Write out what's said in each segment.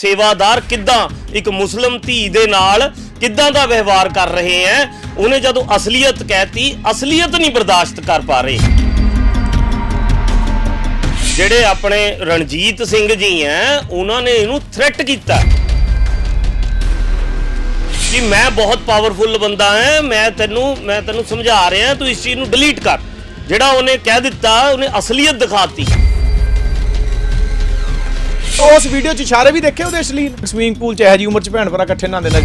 ਸੇਵਾਦਾਰ ਕਿੱਦਾਂ ਇੱਕ ਮੁਸਲਮ ਧੀ ਦੇ ਨਾਲ ਕਿੱਦਾਂ ਦਾ ਵਿਵਹਾਰ ਕਰ ਰਹੇ ਹੈ ਉਹਨੇ ਜਦੋਂ ਅਸਲੀਅਤ ਕਹਿਤੀ, ਅਸਲੀਅਤ ਨਹੀਂ ਬਰਦਾਸ਼ਤ ਕਰ ਪਾ ਰਹੇ। ਜਿਹੜੇ ਆਪਣੇ ਰਣਜੀਤ ਸਿੰਘ ਜੀ ਹੈ ਉਹਨਾਂ ਨੇ ਇਹਨੂੰ ਥ੍ਰੈਟ ਕੀਤਾ। ਕਿ ਮੈਂ ਬਹੁਤ ਪਾਵਰਫੁਲ ਬੰਦਾ ਹਾਂ ਮੈਂ ਤੈਨੂੰ ਮੈਂ ਤੈਨੂੰ ਸਮਝਾ ਰਿਹਾ, ਤੂੰ ਇਸ ਚੀਜ਼ ਨੂੰ ਡਿਲੀਟ ਕਰ। ਜਿਹੜਾ ਉਹਨੇ ਕਹਿ ਦਿੱਤਾ, ਉਹਨੇ ਅਸਲੀਅਤ ਦਿਖਾਤੀ। ਉਸ ਵੀਡੀਓ 'ਚ ਇਸ਼ਾਰੇ ਵੀ ਦੇਖੇ ਉਹਦੇ ਅਸ਼ਲੀਲ? ਸਵੀਮਿੰਗ ਪੂਲ 'ਚ ਇਹ ਜੀ ਉਮਰ 'ਚ ਭੈਣ ਭਰਾ ਇਕੱਠੇ ਨਹਾਉਂਦੇ ਨੇ।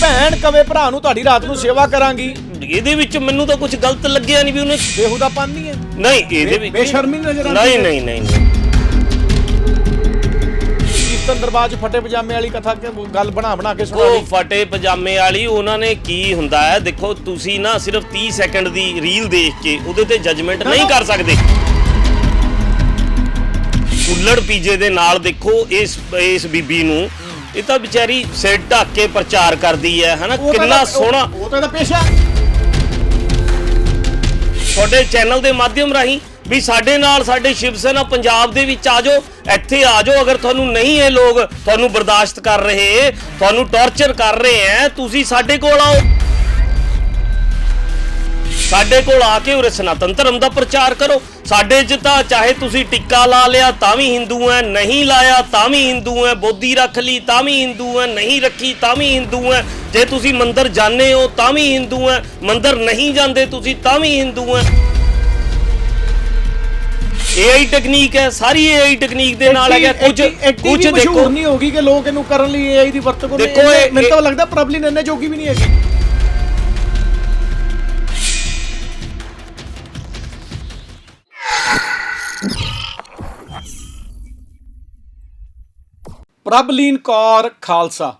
ਭੈਣ ਕਵੇ ਭਰਾ ਨੂੰ ਤੁਹਾਡੀ ਰਾਤ ਨੂੰ ਸੇਵਾ ਕਰਾਂਗੀ। ਇਹਦੇ ਵਿੱਚ ਮੈਨੂੰ ਤਾਂ ਕੁਝ ਗਲਤ ਲੱਗਿਆ ਨਹੀਂ ਵੀ ਉਹਨੇ ਬੇਹੂਦਾ ਪਾਨ ਨਹੀਂ ਹੈ। ਨਹੀਂ ਇਹਦੇ ਵਿੱਚ ਬੇਸ਼ਰਮੀ ਨਜ਼ਰ ਆਉਂਦੀ ਨਹੀਂ। ਨਹੀਂ ਨਹੀਂ ਨਹੀਂ। ਕੀਰਤਨ ਦਰਬਾਰ 'ਚ ਫੱਟੇ ਪਜਾਮੇ ਵਾਲੀ ਕਥਾ ਕਿ ਗੱਲ ਬਣਾ ਬਣਾ ਕੇ ਸੁਣਾ ਉਹ ਲਈ। ਫਟੇ ਪਜਾਮੇ ਵਾਲੀ ਉਹਨਾਂ ਨੇ ਕੀ ਹੁੰਦਾ ਹੈ? ਦੇਖੋ ਤੁਸੀਂ ਨਾ ਸਿਰਫ 30 ਸੈਕਿੰਡ ਦੀ ਰੀਲ ਦੇਖ ਕੇ ਉਹਦੇ ਤੇ ਜੱਜਮੈਂਟ ਨਹੀਂ ਕਰ ਸਕਦੇ। ਕੁੱਲੜ ਪੀਜੇ ਦੇ ਨਾਲ ਦੇਖੋ ਇਸ ਇਸ ਬੀਬੀ ਨੂੰ। ਇਹ ਤਾਂ ਵਿਚਾਰੀ ਸਿਰ ਢੱਕ ਕੇ ਪ੍ਰਚਾਰ ਕਰਦੀ ਹੈ ਹਨਾ? ਕਿੰਨਾ ਸੋਹਣਾ। ਉਹ ਤਾਂ ਇਹਦਾ ਪੇਸ਼ਾ। ਤੁਹਾਡੇ ਚੈਨਲ ਦੇ ਮਾਧਿਅਮ ਰਾਹੀਂ ਵੀ ਸਾਡੇ ਨਾਲ ਸਾਡੇ ਸ਼ਿਵ ਸੈਨਾ ਪੰਜਾਬ ਦੇ ਵਿੱਚ ਆ ਜਾਓ ਇੱਥੇ ਆ ਜਾਓ। ਅਗਰ ਤੁਹਾਨੂੰ ਨਹੀਂ ਇਹ ਲੋਕ ਤੁਹਾਨੂੰ ਬਰਦਾਸ਼ਤ ਕਰ ਰਹੇ ਤੁਹਾਨੂੰ ਟੌਰਚਰ ਕਰ ਰਹੇ ਹੈ ਤੁਸੀਂ ਸਾਡੇ ਕੋਲ ਆਓ। ਸਾਡੇ ਕੋਲ ਆ ਕੇ ਉਰੇ ਸਨਾਤਨ ਧਰਮ ਦਾ ਪ੍ਰਚਾਰ ਕਰੋ। ਸਾਡੇ 'ਚ ਤਾਂ ਚਾਹੇ ਤੁਸੀਂ ਟਿੱਕਾ ਲਾ ਲਿਆ ਤਾਂ ਵੀ ਹਿੰਦੂ ਹੈ ਨਹੀਂ ਲਾਇਆ ਤਾਂ ਵੀ ਹਿੰਦੂ ਹੈ ਬੋਧੀ ਰੱਖ ਲਈ ਤਾਂ ਵੀ ਹਿੰਦੂ ਹੈ ਨਹੀਂ ਰੱਖੀ ਤਾਂ ਵੀ ਹਿੰਦੂ ਹੈ ਜੇ ਤੁਸੀਂ ਮੰਦਿਰ ਜਾਂਦੇ ਹੋ ਤਾਂ ਵੀ ਹਿੰਦੂ ਹੈ ਮੰਦਿਰ ਨਹੀਂ ਜਾਂਦੇ ਤੁਸੀਂ ਤਾਂ ਵੀ ਹਿੰਦੂ ਹੈ AI ਟੈਕਨੀਕ ਹੈ ਸਾਰੀ AI ਟੈਕਨੀਕ ਦੇ ਨਾਲ ਹੈਗਾ ਕੁਝ ਕੁਝ ਦੇਖੋ। ਨਹੀਂ ਹੋਗੀ ਕਿ ਲੋਕ ਇਹਨੂੰ ਕਰਨ ਲਈ AI ਦੀ ਵਰਤੋਂ ਕਰਦੇ ਮੈਨੂੰ ਤਾਂ ਲੱਗਦਾ ਪ੍ਰੋਬਲਮ ਇੰਨੇ ਜੋਗੀ ਵੀ ਨਹੀਂ ਹੈਗੀ। ਪ੍ਰਭਲੀਨ ਕੌਰ ਖਾਲਸਾ।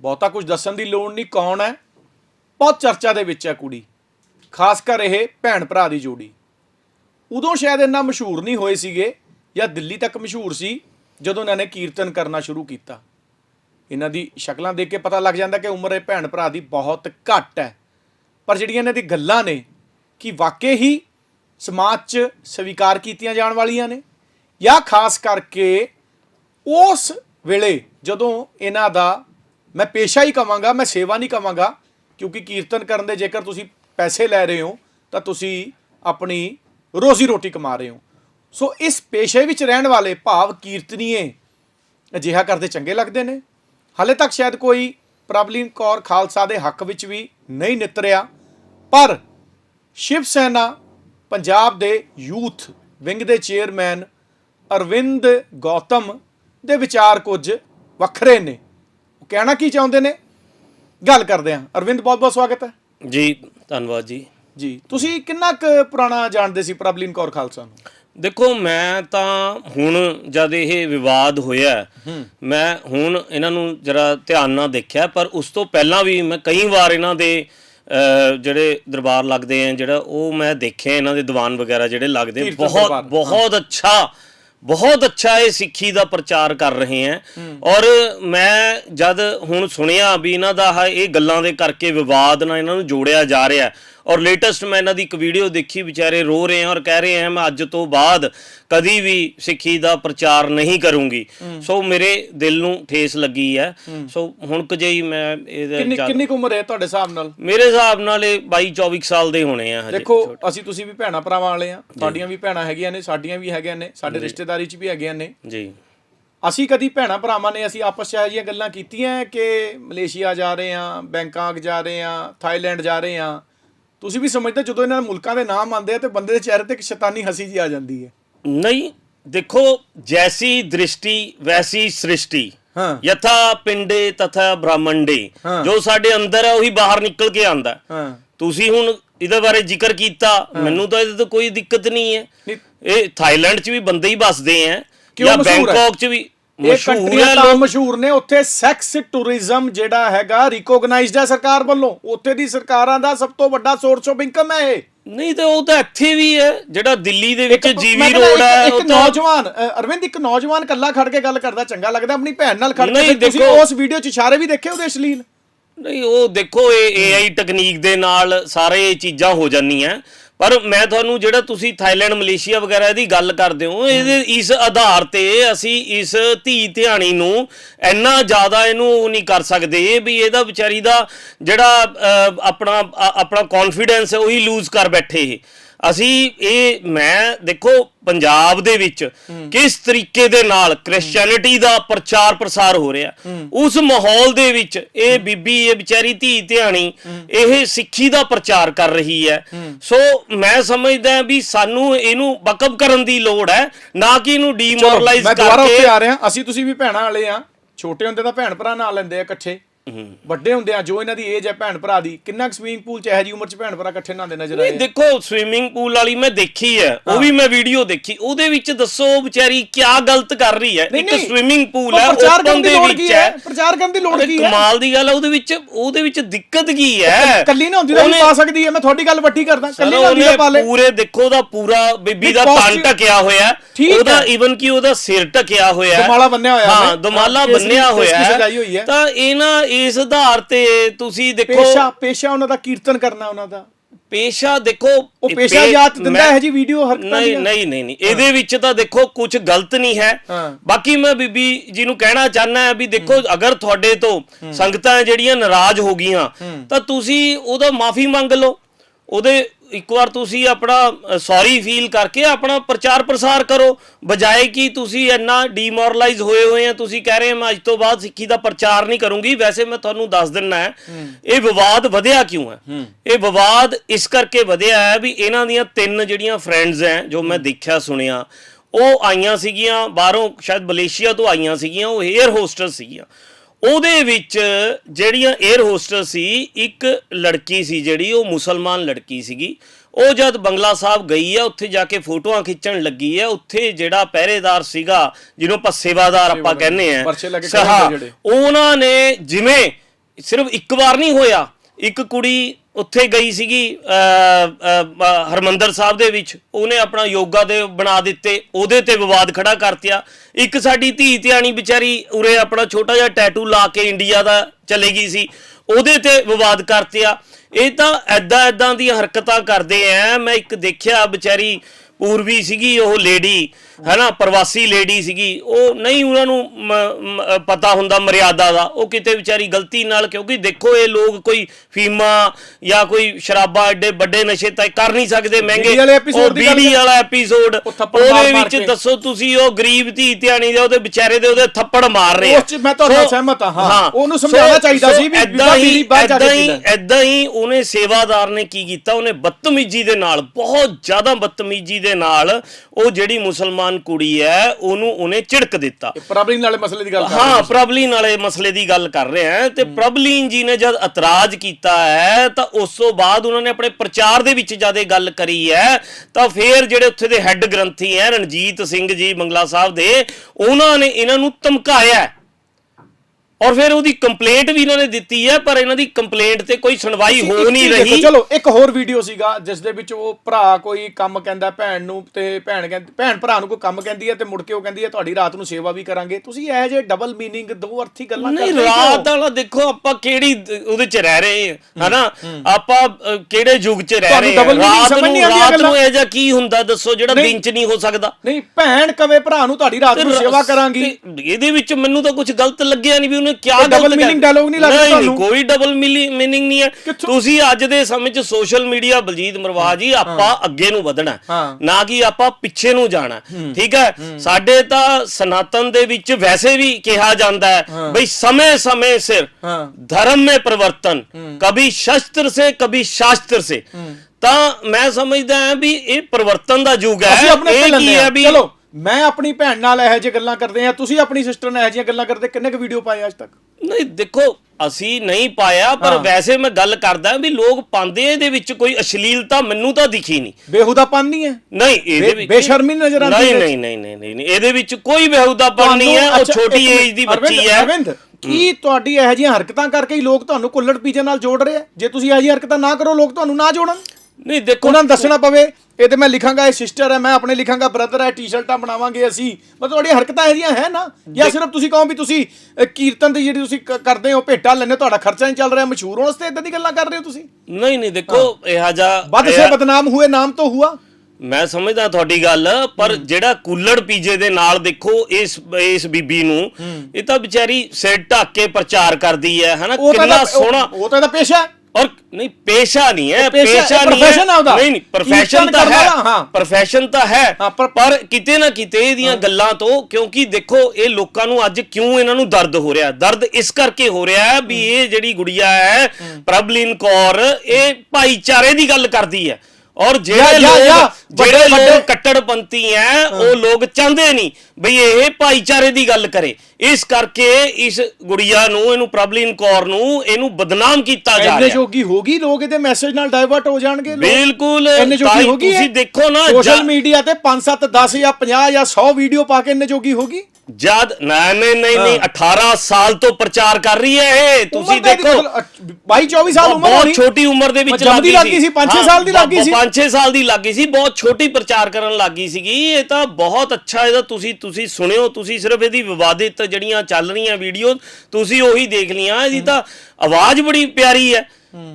ਬਹੁਤਾ ਕੁਝ ਦੱਸਣ ਦੀ ਲੋੜ ਨਹੀਂ ਕੌਣ ਹੈ। ਬਹੁਤ ਚਰਚਾ ਦੇ ਵਿੱਚ ਹੈ ਕੁੜੀ। ਖਾਸ ਕਰ ਇਹ ਭੈਣ ਭਰਾ ਦੀ ਜੋੜੀ। ਉਦੋਂ ਸ਼ਾਇਦ ਇੰਨਾ ਮਸ਼ਹੂਰ ਨਹੀਂ ਹੋਏ ਸੀਗੇ ਜਾਂ ਦਿੱਲੀ ਤੱਕ ਮਸ਼ਹੂਰ ਸੀ ਜਦੋਂ ਇਹਨਾਂ ਨੇ ਕੀਰਤਨ ਕਰਨਾ ਸ਼ੁਰੂ ਕੀਤਾ। ਇਹਨਾਂ ਦੀ ਸ਼ਕਲਾਂ ਦੇਖ ਕੇ ਪਤਾ ਲੱਗ ਜਾਂਦਾ ਕਿ ਉਮਰ ਇਹ ਭੈਣ ਭਰਾ ਦੀ ਬਹੁਤ ਘੱਟ ਹੈ। ਪਰ ਜਿਹੜੀਆਂ ਇਹਨਾਂ ਦੀ ਗੱਲਾਂ ਨੇ ਕਿ ਵਾਕਈ ਹੀ ਸਮਾਜ 'ਚ ਸਵੀਕਾਰ ਕੀਤੀਆਂ ਜਾਣ ਵਾਲੀਆਂ ਨੇ ਜਾਂ ਖਾਸ ਕਰਕੇ ਉਸ ਵੇਲੇ ਜਦੋਂ ਇਹਨਾਂ ਦਾ ਮੈਂ ਪੇਸ਼ਾ ਹੀ ਕਵਾਂਗਾ, ਮੈਂ ਸੇਵਾ ਨਹੀਂ ਕਵਾਂਗਾ, ਕਿਉਂਕਿ ਕੀਰਤਨ ਕਰਨ ਦੇ ਜੇਕਰ ਤੁਸੀਂ ਪੈਸੇ ਲੈ ਰਹੇ ਹੋ, ਤਾਂ ਤੁਸੀਂ ਆਪਣੀ ਰੋਜ਼ੀ ਰੋਟੀ ਕਮਾ ਰਹੇ ਹੋ। ਸੋ ਇਸ ਪੇਸ਼ੇ ਵਿੱਚ ਰਹਿਣ ਵਾਲੇ ਭਾਵ ਕੀਰਤਨੀਏ ਅਜਿਹਾ ਕਰਦੇ ਚੰਗੇ ਲੱਗਦੇ ਨੇ। ਹਾਲੇ ਤੱਕ ਸ਼ਾਇਦ ਕੋਈ ਪ੍ਰਬਲੀਨ ਕੌਰ ਖਾਲਸਾ ਦੇ ਹੱਕ ਵਿੱਚ ਵੀ ਨਹੀਂ ਨਿਤਰਿਆ, ਪਰ ਸ਼ਿਵ ਸੈਨਾ ਪੰਜਾਬ ਦੇ ਯੂਥ ਵਿੰਗ ਦੇ ਚੇਅਰਮੈਨ ਅਰਵਿੰਦ ਗੌਤਮ ਦੇ ਵਿਚਾਰ ਕੁਝ ਵੱਖਰੇ ਨੇ। ਉਹ ਕਹਿਣਾ ਕੀ ਚਾਹੁੰਦੇ ਨੇ? ਗੱਲ ਕਰਦੇ ਹਾਂ। ਅਰਵਿੰਦ ਬਹੁਤ ਬਹੁਤ ਸਵਾਗਤ ਹੈ। ਜੀ ਧੰਨਵਾਦ ਜੀ। ਜੀ ਤੁਸੀਂ ਕਿੰਨਾ ਕੁ ਪੁਰਾਣਾ ਜਾਣਦੇ ਸੀ ਪ੍ਰਭਲੀਨ ਕੌਰ ਖਾਲਸਾ ਨੂੰ? ਦੇਖੋ ਮੈਂ ਤਾਂ ਹੁਣ ਜਦ ਇਹ ਵਿਵਾਦ ਹੋਇਆ ਮੈਂ ਹੁਣ ਇਹਨਾਂ ਨੂੰ ਜਰਾ ਧਿਆਨ ਨਾਲ ਦੇਖਿਆ ਪਰ ਉਸ ਤੋਂ ਪਹਿਲਾਂ ਵੀ ਮੈਂ ਕਈ ਵਾਰ ਇਹਨਾਂ ਦੇ ਜਿਹੜੇ ਦਰਬਾਰ ਲੱਗਦੇ ਆ ਜਿਹੜਾ ਉਹ ਮੈਂ ਦੇਖੇ ਇਹਨਾਂ ਦੇ ਦੀਵਾਨ ਵਗੈਰਾ ਜਿਹੜੇ ਲੱਗਦੇ ਬਹੁਤ ਬਹੁਤ ਅੱਛਾ ਬਹੁਤ ਅੱਛਾ ਇਹ ਸਿੱਖੀ ਦਾ ਪ੍ਰਚਾਰ ਕਰ ਰਹੇ ਹੈ ਔਰ ਮੈਂ ਜਦ ਹੁਣ ਸੁਣਿਆ ਵੀ ਇਹਨਾਂ ਦਾ ਇਹ ਗੱਲਾਂ ਦੇ ਕਰਕੇ ਵਿਵਾਦ ਨਾਲ ਇਹਨਾਂ ਨੂੰ ਜੋੜਿਆ ਜਾ ਰਿਹਾ ਔਰ ਲੇਟੈਸਟ ਮੈਂ ਇਹਨਾਂ ਦੀ ਇੱਕ ਵੀਡੀਓ ਦੇਖੀ ਵਿਚਾਰੇ ਰੋ ਰਹੇ ਹਨ ਔਰ ਕਹਿ ਰਹੇ ਹਨ ਮੈਂ ਅੱਜ ਤੋਂ ਬਾਅਦ ਕਦੀ ਵੀ ਸਿੱਖੀ ਦਾ ਪ੍ਰਚਾਰ ਨਹੀਂ ਕਰੂੰਗੀ। ਸੋ ਮੇਰੇ ਦਿਲ ਨੂੰ ਠੇਸ ਲੱਗੀ ਹੈ। ਸੋ ਹੁਣ ਹੀ ਮੈਂ ਇਹਦਾ ਕਿੰਨੀ ਕਿੰਨੀ ਉਮਰ ਹੈ ਤੁਹਾਡੇ ਹਿਸਾਬ ਨਾਲ? ਮੇਰੇ ਹਿਸਾਬ ਨਾਲ ਇਹ 22 24 ਸਾਲ ਦੇ ਹੋਣੇ ਆ ਹਜੇ। ਦੇਖੋ ਅਸੀਂ ਤੁਸੀਂ ਵੀ ਭੈਣਾ ਭਰਾਵਾਂ ਵਾਲੇ ਆ। ਤੁਹਾਡੀਆਂ ਵੀ ਭੈਣਾਂ ਹੈਗੀਆਂ ਨੇ ਸਾਡੀਆਂ ਵੀ ਹੈਗੀਆਂ ਨੇ ਸਾਡੇ ਰਿਸ਼ਤੇਦਾਰੀ 'ਚ ਵੀ ਹੈਗੀਆਂ ਨੇ। ਜੀ। ਅਸੀਂ ਕਦੀ ਭੈਣਾ ਭਰਾਵਾਂ ਨੇ ਅਸੀਂ ਆਪਸ 'ਚ ਇਹੋ ਜਿਹੀਆਂ ਗੱਲਾਂ ਕੀਤੀਆਂ ਕਿ ਮਲੇਸ਼ੀਆ ਜਾ ਰਹੇ ਆ ਬੈਂਕਾਕ ਜਾ ਰਹੇ ਆ ਥਾਈਲੈਂਡ ਜਾ ਰਹੇ ਆ ਤੁਸੀਂ ਵੀ ਸਮਝਦੇ ਜਦੋਂ ਇਹਨਾਂ ਮੁਲਕਾਂ ਦੇ ਨਾਮ ਆਉਂਦੇ ਆ ਤੇ ਬੰਦੇ ਦੇ ਚਿਹਰੇ ਤੇ ਇੱਕ ਸ਼ੈਤਾਨੀ ਹਸੀ ਜੀ ਆ ਜਾਂਦੀ ਹੈ। ਨਹੀਂ ਦੇਖੋ ਜੈਸੀ ਦ੍ਰਿਸ਼ਟੀ ਵੈਸੀ ਸ੍ਰਿਸ਼ਟੀ। ਹਾਂ। ਯਥਾ ਪਿੰਡੇ ਤਥਾ ਬ੍ਰਾਹਮੰਡੇ। ਹਾਂ। ਜੋ ਸਾਡੇ ਅੰਦਰ ਹੈ ਉਹੀ ਬਾਹਰ ਨਿਕਲ ਕੇ ਆਂਦਾ ਹੈ। ਤੁਸੀਂ ਹੁਣ ਇਹਦੇ ਬਾਰੇ ਜ਼ਿਕਰ ਕੀਤਾ ਮੈਨੂੰ ਤਾਂ ਇਹਦੇ ਤੋਂ ਕੋਈ ਦਿੱਕਤ ਨਹੀਂ ਹੈ। ਨਹੀਂ। ਇਹ ਥਾਈਲੈਂਡ 'ਚ ਵੀ ਬੰਦੇ ਹੀ ਵੱਸਦੇ ਕਿਉਂ ਜਾਂ ਮਸ਼ਹੂਰ ਹੈ? ਬੈਂਕਾਕ 'ਚ ਵੀ ਇਹ ਕੰਟਰੀਆਂ ਤਾਂ ਮਸ਼ਹੂਰ ਨੇ ਉੱਥੇ ਸੈਕਸ ਟੂਰਿਜ਼ਮ ਜਿਹੜਾ ਹੈਗਾ ਰਿਕੋਗਨਾਈਜ਼ਡ ਹੈ ਸਰਕਾਰ ਵੱਲੋਂ। ਉੱਥੇ ਦੀ ਸਰਕਾਰਾਂ ਦਾ ਸਭ ਤੋਂ ਵੱਡਾ ਸੋਰਸ ਆਫ ਇਨਕਮ ਹੈ ਇਹ। ਨਹੀਂ ਤੇ ਉਹ ਤਾਂ ਇੱਥੇ ਵੀ ਹੈ ਜਿਹੜਾ ਦਿੱਲੀ ਦੇ ਵਿੱਚ ਜੀਵੀ ਰੋਡ ਹੈ ਇੱਕ- ਨੌਜਵਾਨ ਅਰਵਿੰਦ ਇੱਕ ਨੌਜਵਾਨ ਕੱਲਾ ਖੜ ਕੇ ਗੱਲ ਕਰਦਾ ਚੰਗਾ ਲੱਗਦਾ ਆਪਣੀ ਭੈਣ ਨਾਲ ਖੜ ਕੇ ਤੁਸੀਂ ਉਸ ਵੀਡੀਓ 'ਚ ਇਸ਼ਾਰੇ ਵੀ ਦੇਖੇ ਉਹਦੇ ਅਸ਼ਲੀਲ? ਨਹੀਂ ਉਹ ਦੇਖੋ ਇਹ AI ਟੈਕਨੀਕ ਦੇ ਨਾਲ ਸਾਰੇ ਚੀਜ਼ਾਂ ਹੋ ਜਾਂਦੀਆਂ। ਪਰ ਮੈਂ ਤੁਹਾਨੂੰ ਜਿਹੜਾ ਤੁਸੀਂ ਥਾਈਲੈਂਡ ਮਲੇਸ਼ੀਆ ਵਗੈਰਾ ਦੀ ਗੱਲ ਕਰਦੇ ਹੋ ਇਹਦੇ ਇਸ ਆਧਾਰ ਤੇ ਅਸੀਂ ਇਸ ਧੀ ਧਿਆਣੀ ਨੂੰ ਇੰਨਾ ਜ਼ਿਆਦਾ ਇਹਨੂੰ ਉਹ ਨਹੀਂ ਕਰ ਸਕਦੇ ਵੀ ਇਹਦਾ ਵਿਚਾਰੀ ਦਾ ਜਿਹੜਾ ਆਪਣਾ ਆਪਣਾ ਕੌਨਫੀਡੈਂਸ ਹੈ ਉਹੀ ਲੂਜ਼ ਕਰ ਬੈਠੇ ਇਹ। ਅਸੀਂ ਇਹ ਮੈਂ ਦੇਖੋ ਪੰਜਾਬ ਦੇ ਵਿੱਚ ਕਿਸ ਤਰੀਕੇ ਦੇ ਨਾਲ ਕ੍ਰਿਸਚੀਅਨਿਟੀ ਦਾ ਪ੍ਰਚਾਰ ਪ੍ਰਸਾਰ ਹੋ ਰਿਹਾ। ਉਸ ਮਾਹੌਲ ਦੇ ਵਿੱਚ ਇਹ ਬੀਬੀ ਇਹ ਵਿਚਾਰੀ ਧੀ ਧਿਆਣੀ ਇਹ ਸਿੱਖੀ ਦਾ ਪ੍ਰਚਾਰ ਕਰ ਰਹੀ ਹੈ। ਸੋ ਮੈਂ ਸਮਝਦਾ ਵੀ ਸਾਨੂੰ ਇਹਨੂੰ ਬਕਅਪ ਕਰਨ ਦੀ ਲੋੜ ਹੈ ਨਾ ਕਿ ਇਹਨੂੰ ਡੀਮੋਰਲਾਈਜ਼ ਮੈਂ ਦੁਬਾਰਾ ਕਰਕੇ ਉੱਤੇ ਆ ਰਿਹਾ। ਅਸੀਂ ਤੁਸੀਂ ਵੀ ਭੈਣਾਂ ਵਾਲੇ ਆ। ਛੋਟੇ ਹੁੰਦੇ ਤਾਂ ਭੈਣ ਭਰਾ ਨਾਲ ਲੈਂਦੇ ਆ ਇਕੱਠੇ। ਵੱਡੇ ਹੁੰਦੇ ਆ ਜੋ ਇਹਨਾਂ ਦੀ ਏਜ ਹੈ ਭੈਣ ਭਰਾ ਦੀ ਕਿੰਨਾ ਸਵੀਮਿੰਗ ਪੂਲ ਚ ਇਹੋ ਜੀ ਉਮਰ ਚ ਭੈਣ ਭਰਾ ਇਕੱਠੇ ਨਹਾਉਂਦੇ ਨਜ਼ਰ ਆਏ ਨਹੀਂ ਦੇਖੋ ਸਵਿਮਿੰਗ ਪੂਲ ਵਾਲੀ ਮੈਂ ਦੇਖੀ ਹੈ ਉਹ ਵੀ ਮੈਂ ਵੀਡੀਓ ਦੇਖੀ ਉਹਦੇ ਵਿੱਚ ਦੱਸੋ ਵਿਚਾਰੀ ਕੀ ਗਲਤ ਕਰ ਰਹੀ ਹੈ ਨਹੀਂ, ਇੱਕ ਨਹੀਂ। ਸਵਿਮਿੰਗ ਪੂਲ ਹੈ ਪ੍ਰਚਾਰ ਕਰਨ ਦੀ ਦੇ ਲੋੜ ਵਿੱਚ ਹੈ ਹੈ ਪ੍ਰਚਾਰ ਕਰਨ ਦੀ ਲੋੜ ਕੀ ਹੈ ਕਮਾਲ ਦੀ ਗੱਲ ਹੈ ਉਹਦੇ ਵਿੱਚ ਉਹਦੇ ਵਿੱਚ ਦਿੱਕਤ ਕੀ ਹੈ ਕੱਲੀ ਨਾ ਹੁੰਦੀ ਤਾਂ ਉਹਨੇ- ਪਾ ਸਕਦੀ ਹੈ ਮੈਂ ਤੁਹਾਡੀ ਗੱਲ ਵੱਡੀ ਕਰਦਾ ਕੱਲੀ ਨਾ ਹੁੰਦੀ ਤਾਂ ਪਾ ਉਹਨੇ ਲੈ ਪੂਰੇ ਦੇਖੋ ਦਾ ਪੂਰਾ ਬੀਬੀ ਨਹੀਂ, ਦਾ ਤਨ costume- ਟਕਿਆ ਹੋਇਆ ਠੀਕ ਉਹਦਾ। ਈਵਨ ਕਿ ਉਹਦਾ ਸਿਰ ਟਕਿਆ ਹੋਇਆ ਹੈ। ਦੁਮਾਲਾ ਬੰਨਿਆ ਹੋਇਆ ਹਾਂ। ਦੁਮਾਲਾ ਹਾਂ, ਕੇਸਰੀ- ਬੰਨਿਆ ਹੋਇਆ ਕੇਸਰੀ ਸਜਾਈ ਹੋਈ ਹੈ। ਤਾਂ ਇਹਨਾਂ ਇਸ ਆਧਾਰ ਤੇ ਤੁਸੀਂ ਦੇਖੋ ਪੇਸ਼ਾ ਪੇਸ਼ਾ ਉਹਨਾਂ ਦਾ ਕੀਰਤਨ ਕਰਨਾ ਉਹਨਾਂ ਦਾ। ਪੇਸ਼ਾ ਦੇਖੋ ਉਹ ਪੇਸ਼ਾ ਯਾਦ ਦਿੰਦਾ ਹੈ ਜੀ ਵੀਡੀਓ ਹਰਕਤਾਂ ਨਹੀਂ ਨਹੀਂ ਨਹੀਂ ਨਹੀਂ। ਇਹਦੇ ਵਿੱਚ ਤਾਂ ਦੇਖੋ ਕੁਝ ਗਲਤ ਨਹੀਂ ਹਾਂ। ਬਾਕੀ ਮੈਂ ਬੀਬੀ ਜੀ ਨੂੰ ਕਹਿਣਾ ਚਾਹਨਾ ਹੈ ਵੀ ਦੇਖੋ ਅਗਰ ਤੁਹਾਡੇ ਤੋਂ ਸੰਗਤਾਂ ਜਿਹੜੀਆਂ ਨਾਰਾਜ਼ ਹੋ ਗਈਆਂ ਤਾਂ ਤੁਸੀਂ ਉਹਦਾ ਮਾਫੀ ਮੰਗ ਲਓ। ਉਹਦੇ ਇੱਕ ਵਾਰ ਤੁਸੀਂ ਆਪਣਾ ਸੌਰੀ ਫੀਲ ਕਰਕੇ ਆਪਣਾ ਪ੍ਰਚਾਰ ਪ੍ਰਸਾਰ ਕਰੋ। ਬਜਾਏ ਕਿ ਤੁਸੀਂ ਇੰਨਾ ਡੀਮੋਰਲਾਈਜ਼ ਹੋਏ ਹੋਏ ਆ ਤੁਸੀਂ ਕਹਿ ਰਹੇ ਮੈਂ ਅੱਜ ਤੋਂ ਬਾਅਦ ਸਿੱਖੀ ਦਾ ਪ੍ਰਚਾਰ ਨਹੀਂ ਕਰੂੰਗੀ। ਵੈਸੇ ਮੈਂ ਤੁਹਾਨੂੰ ਦੱਸ ਦਿੰਨਾ ਹੈ ਇਹ ਵਿਵਾਦ ਵਧਿਆ ਕਿਉਂ ਹੈ? ਇਹ ਵਿਵਾਦ ਇਸ ਕਰਕੇ ਵਧਿਆ ਹੈ ਵੀ ਇਹਨਾਂ ਦੀਆਂ ਤਿੰਨ ਜਿਹੜੀਆਂ ਫਰੈਂਡਸ ਹੈ ਜੋ ਮੈਂ ਦੇਖਿਆ ਸੁਣਿਆ ਉਹ ਆਈਆਂ ਸੀਗੀਆਂ ਬਾਹਰੋਂ ਸ਼ਾਇਦ ਮਲੇਸ਼ੀਆ ਤੋਂ ਆਈਆਂ ਸੀਗੀਆਂ ਉਹ 에ਅਰ ਹੋਸਟਸ ਸੀਗੀਆਂ। ਉਹਦੇ ਵਿੱਚ ਜਿਹੜੀਆਂ 에ਅਰ ਹੋਸਟਰ ਸੀ ਇੱਕ ਲੜਕੀ ਸੀ ਜਿਹੜੀ ਉਹ ਮੁਸਲਮਾਨ ਲੜਕੀ ਸੀਗੀ ਉਹ ਜਦ ਬੰਗਲਾ ਸਾਹਿਬ ਗਈ ਹੈ ਉੱਥੇ ਜਾ ਕੇ ਫੋਟੋਆਂ ਖਿੱਚਣ ਲੱਗੀ ਹੈ ਉੱਥੇ ਜਿਹੜਾ ਪਹਿਰੇਦਾਰ ਸੀਗਾ ਜਿਹਨੂੰ ਆਪਾਂ ਸੇਵਾਦਾਰ ਆਪਾਂ ਕਹਿੰਦੇ ਆ ਜਿਹੜੇ। ਉਹਨਾਂ ਨੇ ਜਿਵੇਂ ਸਿਰਫ ਇੱਕ ਵਾਰ ਨਹੀਂ ਹੋਇਆ ਇੱਕ ਕੁੜੀ ਉੱਥੇ ਗਈ ਸੀਗੀ ਅ, ਹਰਮੰਦਰ ਸਾਹਿਬ ਦੇ ਵਿੱਚ। ਉਹਨੇ ਆਪਣਾ ਯੋਗਾ ਦੇ ਬਣਾ ਦਿੱਤੇ ਉਹਦੇ ਤੇ ਵਿਵਾਦ ਖੜਾ ਕਰਤਿਆ। ਇੱਕ ਸਾਡੀ ਧੀ ਧਿਆਣੀ ਵਿਚਾਰੀ ਉਰੇ ਆਪਣਾ ਛੋਟਾ ਜਿਹਾ ਟੈਟੂ ਲਾ ਕੇ ਇੰਡੀਆ ਦਾ ਚਲੇ ਗਈ ਸੀ। ਉਹਦੇ ਤੇ ਵਿਵਾਦ ਕਰਤਿਆ। ਇਹ ਤਾਂ ਐਦਾਂ ਐਦਾਂ ਦੀਆਂ ਹਰਕਤਾਂ ਕਰਦੇ ਆ। ਮੈਂ ਇੱਕ ਦੇਖਿਆ ਵਿਚਾਰੀ ਪੂਰਵੀ ਸੀਗੀ ਉਹ ਲੇਡੀ ਹੈਨਾ ਪ੍ਰਵਾਸੀ ਲੇਡੀ ਸੀਗੀ ਉਹ ਨਹੀਂ ਉਹਨਾਂ ਨੂੰ ਪਤਾ ਹੁੰਦਾ ਮਰਿਆਦਾ ਦਾ ਉਹ ਕਿਤੇ ਵਿਚਾਰੀ ਗਲਤੀ ਨਾਲ ਕਿਉਂਕਿ ਦੇਖੋ ਇਹ ਲੋਕ ਕੋਈ ਫੀਮਾ ਜਾਂ ਕੋਈ ਸ਼ਰਾਬਾਂ ਐਡੇ ਵੱਡੇ ਨਸ਼ੇ ਤਾਂ ਕਰ ਨਹੀਂ ਸਕਦੇ ਮਹਿੰਗੇ ਬੀੜੀ ਵਾਲੇ ਉਹ ਐਪੀਸੋਡ ਉਹਦੇ ਵਿੱਚ। ਦੱਸੋ ਤੁਸੀਂ ਉਹ ਗਰੀਬ ਧੀ ਧਿਆਣੀ ਦੇ ਉਹਦੇ ਵਿਚਾਰੇ ਦੇ ਉਹਦੇ ਥੱਪੜ ਮਾਰ ਰਹੇ ਆ ਉਸ 'ਚ ਮੈਂ ਤੁਹਾਡੇ ਸਹਿਮਤ ਹਾਂ। ਉਹਨੂੰ ਸਮਝਾਉਣਾ ਚਾਹੀਦਾ ਸੋ ਵੀ ਏਦਾਂ ਬੀਬਾ ਹੀ ਏਦਾਂ ਹੀ। ਐਦਾਂ ਹੀ ਉਹਨੇ ਸੇਵਾਦਾਰ ਨੇ ਕੀ ਕੀਤਾ ਉਹਨੇ ਬਦਤਮੀਜੀ ਦੇ ਨਾਲ ਬਹੁਤ ਜ਼ਿਆਦਾ ਬਦਤਮੀਜੀ ਦੇ ਨਾਲ ਉਹ ਜਿਹੜੀ ਮੁਸਲਮਾਨ ਕੁੜੀ ਹੈ ਉਹਨੂੰ ਉਹਨੇ ਝਿੜਕ ਦਿੱਤਾ। ਇਹ ਪ੍ਰੋਬਲਮ ਵਾਲੇ ਮਸਲੇ ਦੀ ਗੱਲ ਕਰ ਰਹੇ ਹਾਂ ਪ੍ਰਬਲੀਨ ਵਾਲੇ ਮਸਲੇ ਦੀ ਗੱਲ ਕਰ ਰਹੇ ਹਾਂ ਤੇ ਪ੍ਰਬਲੀਨ ਜੀ ਨੇ ਜਦ ਇਤਰਾਜ਼ ਕੀਤਾ ਹੈ ਤਾਂ ਉਸ ਤੋਂ ਬਾਅਦ ਉਹਨਾਂ ਨੇ ਆਪਣੇ ਪ੍ਰਚਾਰ ਦੇ ਵਿੱਚ ਜਦ ਇਹ ਗੱਲ ਕਰੀ ਹੈ ਤਾਂ ਫਿਰ ਜਿਹੜੇ ਉੱਥੇ ਦੇ ਹੈੱਡ ਗ੍ਰੰਥੀ ਹੈ ਰਣਜੀਤ ਸਿੰਘ ਜੀ ਬੰਗਲਾ ਸਾਹਿਬ ਦੇ ਉਹਨਾਂ ਨੇ ਇਹਨਾਂ ਨੂੰ ਧਮਕਾਇਆ। ਔਰ ਫਿਰ ਉਹਦੀ ਕੰਪਲੇਂਟ ਵੀ ਇਹਨਾਂ ਨੇ ਦਿੱਤੀ ਹੈ ਪਰ ਇਹਨਾਂ ਦੀ ਕੰਪਲੇਂਟ ਤੇ ਕੋਈ ਸੁਣਵਾਈ ਹੋ ਨਹੀਂ ਰਹੀ। ਚਲੋ ਇੱਕ ਹੋਰ ਵੀਡੀਓ ਸੀਗਾ ਜਿਸ ਦੇ ਵਿੱਚ ਉਹ ਭਰਾ ਕੋਈ ਕੰਮ ਕਹਿੰਦਾ ਭੈਣ ਨੂੰ ਤੇ ਭੈਣ ਕਹਿੰਦੀ ਭੈਣ ਭਰਾ ਨੂੰ ਕੋਈ ਕੰਮ ਕਹਿੰਦੀ ਹੈ ਤੇ ਮੁੜ ਕੇ ਉਹ ਕਹਿੰਦੀ ਹੈ ਤੁਹਾਡੀ ਰਾਤ ਨੂੰ ਸੇਵਾ ਵੀ ਕਰਾਂਗੇ। ਤੁਸੀਂ ਇਹ ਜੇ ਡਬਲ ਮੀਨਿੰਗ ਦੋ ਅਰਥੀ ਗੱਲਾਂ ਨਹੀਂ ਕਰਦੇ ਰਾਤ ਵਾਲਾ ਦੇਖੋ ਆਪਾਂ ਕਿਹੜੀ ਉਹਦੇ ਚ ਰਹਿ ਰਹੇ ਹਾਂ ਹਨਾ? ਆਪਾਂ ਕਿਹੜੇ ਯੁੱਗ ਚ ਰਹਿ ਰਹੇ ਹਾਂ? ਰਾਤ ਸਮਝ ਨੂੰ ਨਹੀਂ ਰਾਤ ਨੂੰ? ਇਹ ਜਿਹਾ ਕੀ ਹੁੰਦਾ? ਦੱਸੋ ਜਿਹੜਾ ਨਹੀਂ। ਦਿਨ ਚ ਨਹੀਂ ਹੋ ਸਕਦਾ। ਨਹੀਂ ਭੈਣ ਕਵੇ ਭਰਾ ਨੂੰ ਤੁਹਾਡੀ ਰਾਤ ਨੂੰ ਸੇਵਾ ਕਰਾਂਗੀ। ਇਹਦੇ ਵਿੱਚ ਮੈਨੂੰ ਤਾਂ ਕੁਝ ਗਲਤ ਲੱਗਿਆ ਨਹੀਂ ਵੀ ਨੇ ਕੀ ਡਬਲ ਮੀਨਿੰਗ ਡਾਇਲੌਗ ਨਹੀਂ ਲੱਗਦਾ ਤੁਹਾਨੂੰ? ਕੋਈ ਡਬਲ ਮੀਨਿੰਗ ਨਹੀਂ ਹੈ। ਤੁਸੀਂ ਅੱਜ ਦੇ ਸਮੇਂ 'ਚ ਸੋਸ਼ਲ ਮੀਡੀਆ ਬਲਜੀਤ ਮਰਵਾ ਜੀ ਆਪਾਂ ਅੱਗੇ ਨੂੰ ਵਧਣਾ ਨਾ ਕਿ ਆਪਾਂ ਪਿੱਛੇ ਨੂੰ ਜਾਣਾ ਠੀਕ ਹੈ? ਸਾਡੇ ਤਾਂ ਸਨਾਤਨ ਦੇ ਵਿੱਚ ਵੈਸੇ ਵੀ ਕਿਹਾ ਜਾਂਦਾ ਹੈ ਬਈ ਸਮੇਂ-ਸਮੇਂ ਸਿਰ ਧਰਮ ਮੇ ਪਰਿਵਰਤਨ ਕਭੀ ਸ਼ਸਤਰ ਸੇ ਕਭੀ ਸ਼ਾਸਤਰ ਸੇ। ਤਾਂ ਮੈਂ ਸਮਝਦਾ ਹਾਂ ਵੀ ਇਹ ਪਰਿਵਰਤਨ ਦਾ ਯੁੱਗ ਹੈ। ਇਹ ਕੀ ਹੈ। ਵੀ ਚਲੋ। ਮੈਂ ਆਪਣੀ ਭੈਣ ਨਾਲ ਇਹੋ ਜਿਹੀ ਗੱਲਾਂ ਕਰਦੇ ਆ ਤੁਸੀਂ ਆਪਣੀ ਸਿਸਟਰ ਨਾਲ ਇਹੋ ਜਿਹੀਆਂ ਗੱਲਾਂ ਕਰਦੇ ਕਿੰਨੇ ਕੁ ਵੀਡੀਓ ਪਾਏ ਅੱਜ ਤੱਕ? ਨਹੀਂ ਦੇਖੋ ਅਸੀਂ ਨਹੀਂ ਪਾਇਆ ਪਰ ਵੈਸੇ ਮੈਂ ਗੱਲ ਕਰਦਾ ਵੀ ਲੋਕ ਪਾਉਂਦੇ ਇਹਦੇ ਵਿੱਚ ਕੋਈ ਅਸ਼ਲੀਲਤਾ ਮੈਨੂੰ ਤਾਂ ਦਿਖੀ ਨਹੀਂ। ਬੇਹੂਦਾਪਨ ਨਹੀਂ ਹੈ? ਨਹੀਂ ਇਹਦੇ ਬੇ- ਵਿੱਚ ਬੇਸ਼ਰਮੀ ਨਜ਼ਰ ਆਉਂਦੀ ਨਹੀਂ ਹੈ। ਨਹੀਂ ਨਹੀਂ ਨਹੀਂ ਨਹੀਂ ਨਹੀਂ, ਇਹਦੇ ਵਿੱਚ ਕੋਈ ਬੇਹੂਦਾਪਨ ਨਹੀਂ ਹੈ ਉਹ ਅੱਛਾ, ਛੋਟੀ ਇੱਕ ਮਿੰਟ, ਏਜ ਦੀ ਅਰਵਿੰਦ, ਬੱਚੀ ਹੈ। ਅਰਵਿੰਦ ਕੀ ਤੁਹਾਡੀ ਇਹੋ ਜਿਹੀਆਂ ਹਰਕਤਾਂ ਕਰਕੇ ਹੀ ਲੋਕ ਤੁਹਾਨੂੰ ਕੁੱਲੜ ਪੀਜੇ ਨਾਲ ਜੋੜ ਰਹੇ ਆ? ਜੇ ਤੁਸੀਂ ਇਹੋ ਜਿਹੀਆਂ ਹਰਕਤਾਂ ਨਾ ਕਰੋ ਲੋਕ ਤੁਹਾਨੂੰ ਨਾ ਜੋੜਨ। ਨਹੀਂ ਦੇਖੋ ਉਹਨਾਂ ਨੂੰ ਦੱਸਣਾ ਪਵੇ ਇਹ ਤੇ ਮੈਂ ਲਿਖਾਂਗਾ ਇਹ ਸਿਸਟਰ ਹੈ ਮੈਂ ਆਪਣੇ ਲਿਖਾਂਗਾ ਬ੍ਰਦਰ ਹੈ ਟੀ-ਸ਼ਰਟਾਂ ਬਣਾਵਾਂਗੇ ਅਸੀਂ। ਮਤਲਬ ਤੁਹਾਡੀਆਂ ਹਰਕਤਾਂ ਇਹਦੀਆਂ ਹੈ ਨਾ? ਜਾਂ ਸਿਰਫ ਤੁਸੀਂ ਕਹੋ ਵੀ ਤੁਸੀਂ ਅ, ਕੀਰਤਨ ਦੀ ਜਿਹੜੀ ਤੁਸੀਂ ਕ- ਕਰਦੇ ਹੋ ਭੇਟਾ ਲੈਣੇ ਤੁਹਾਡਾ ਖਰਚਾ ਨਹੀਂ ਚੱਲ ਰਿਹਾ ਮਸ਼ਹੂਰ ਹੋਣ ਵਾਸਤੇ ਇਦਾਂ ਦੀ ਗੱਲਾਂ ਕਰ ਰਹੇ ਹੋ ਤੁਸੀਂ? ਨਹੀਂ ਨਹੀਂ ਦੇਖੋ ਇਹ ਜਿਹਾ ਬਦ ਸੇ ਬਦਨਾਮ ਹੁਏ ਨਾਮ ਤੋਂ ਹੁਆ। ਮੈਂ ਸਮਝਦਾ ਤੁਹਾਡੀ ਗੱਲ ਪਰ ਜਿਹੜਾ ਕੂਲੜ ਪੀਜੇ ਦੇ ਨਾਲ ਦੇਖੋ ਇਸ ਇਸ ਬੀਬੀ ਨੂੰ ਇਹ ਤਾਂ ਵਿਚਾਰੀ ਸਿਰ ਢੱਕ ਕੇ ਪ੍ਰਚਾਰ ਕਰਦੀ ਹੈ ਹਨਾ? ਉਹ ਤਾਂ ਕਿੰਨਾ ਇਹਦਾ- ਉਹ- ਸੋਹਣਾ ਉਹ ਤਾਂ ਇਹਦਾ ਪੇਸ਼ਾ ਹੈ। ਔਰ ਨਹੀਂ ਪੇਸ਼ਾ ਨਹੀਂ ਹੈ ਉਹ ਪੇਸ਼ਾ- ਪੇਸ਼ਾ ਇਹ ਨਹੀਂ profession ਹੈ ਉਹਦਾ। ਨਹੀਂ ਨਹੀਂ ਕੀਰਤਨ ਤਾਂ ਕਰਨ ਹੈ। ਵਾਲਾ, ਹਾਂ। ਪ੍ਰੋਫੈਸ਼ਨ ਤਾਂ ਹੈ ਹਾਂ, ਪਰ- ਪਰ ਕਿਤੇ ਨਾ ਕਿਤੇ ਇਹਦੀਆਂ ਗੱਲਾਂ ਤੋਂ ਕਿਉਂਕਿ ਦੇਖੋ ਇਹ ਲੋਕਾਂ ਨੂੰ ਅੱਜ ਕਿਉਂ ਇਹਨਾਂ ਨੂੰ ਦਰਦ ਹੋ ਰਿਹਾ? ਦਰਦ ਇਸ ਕਰਕੇ ਹੋ ਰਿਹਾ ਹੈ ਵੀ ਇਹ ਜਿਹੜੀ ਗੁੜੀਆ ਹੈ ਪ੍ਰਭਲੀਨ ਕੌਰ ਇਹ ਭਾਈਚਾਰੇ ਦੀ ਗੱਲ ਕਰਦੀ ਹੈ। ਔਰ ਜਿਹੜੇ ਜਾਂ- ਜਾਂ- ਲੋਕ ਜਿਹੜੇ ਵੱਡੇ- ਵੱਡੇ- ਲੋਕ ਕੱਟੜਪੰਥੀ ਹੈ। ਉਹ ਲੋਕ ਚਾਹੁੰਦੇ ਨਹੀਂ। ਬਈ ਇਹ ਭਾਈਚਾਰੇ ਦੀ ਗੱਲ ਕਰੇ। ਇਸ ਕਰਕੇ ਇਸ ਗੁੜੀਆ ਨੂੰ ਇਹਨੂੰ ਪ੍ਰਭਲੀਨ ਕੌਰ ਨੂੰ ਇਹਨੂੰ ਬਦਨਾਮ ਕੀਤਾ ਜਾ ਰਿਹਾ। ਜੋਗੀ ਹੋਗੀ ਲੋਕ ਇਹਦੇ ਮੈਸੇਜ ਨਾਲ ਡਾਇਵਰਟ ਹੋ ਜਾਣਗੇ ਲੋਕ। ਬਿਲਕੁਲ। ਤਾਈ ਤੁਸੀਂ ਦੇਖੋ ਨਾ ਸੋਸ਼ਲ ਮੀਡੀਆ ਤੇ 5 7 10 ਜਾਂ 50 ਜਾਂ 100 ਵੀਡੀਓ ਪਾ ਕੇ ਇੰਨੇ ਜੋਗੀ ਹੋਗੀ ਜਦ ਨਹੀਂ ਨਹੀਂ ਨਹੀਂ ਨਹੀਂ 18 ਸਾਲ ਤੋਂ ਪ੍ਰਚਾਰ ਕਰ ਰਹੀ ਹੈ ਇਹ। ਤੁਸੀਂ ਦੇਖੋ। 22 24 ਸਾਲ ਉਮਰ ਬਹੁਤ ਛੋਟੀ ਉਮਰ ਦੇ ਵਿੱਚ ਜੰਮਦੀ ਲੱਗੀ ਸੀ, ਪੰਜ ਛੇ ਸਾਲ ਦੀ ਲੱਗੀ ਸੀ। 5-6 ਸਾਲ ਦੀ ਲੱਗੀ ਸੀ। ਬਹੁਤ ਛੋਟੀ ਪ੍ਰਚਾਰ ਕਰਨ ਲੱਗੀ ਸੀਗੀ। ਇਹ ਤਾਂ ਬਹੁਤ ਅੱਛਾ ਇਹਦਾ ਤੁਸੀਂ ਤੁਸੀਂ ਸੁਣਿਓ, ਤੁਸੀਂ ਸਿਰਫ ਇਹਦੀ ਵਿਵਾਦਿਤ ਜਿਹੜੀਆਂ ਚੱਲ ਰਹੀਆਂ ਵੀਡੀਓ, ਤੁਸੀਂ ਉਹੀ ਦੇਖ ਲੀਆਂ ਇਹਦੀ ਤਾਂ ਆਵਾਜ਼ ਬੜੀ ਪਿਆਰੀ ਹੈ।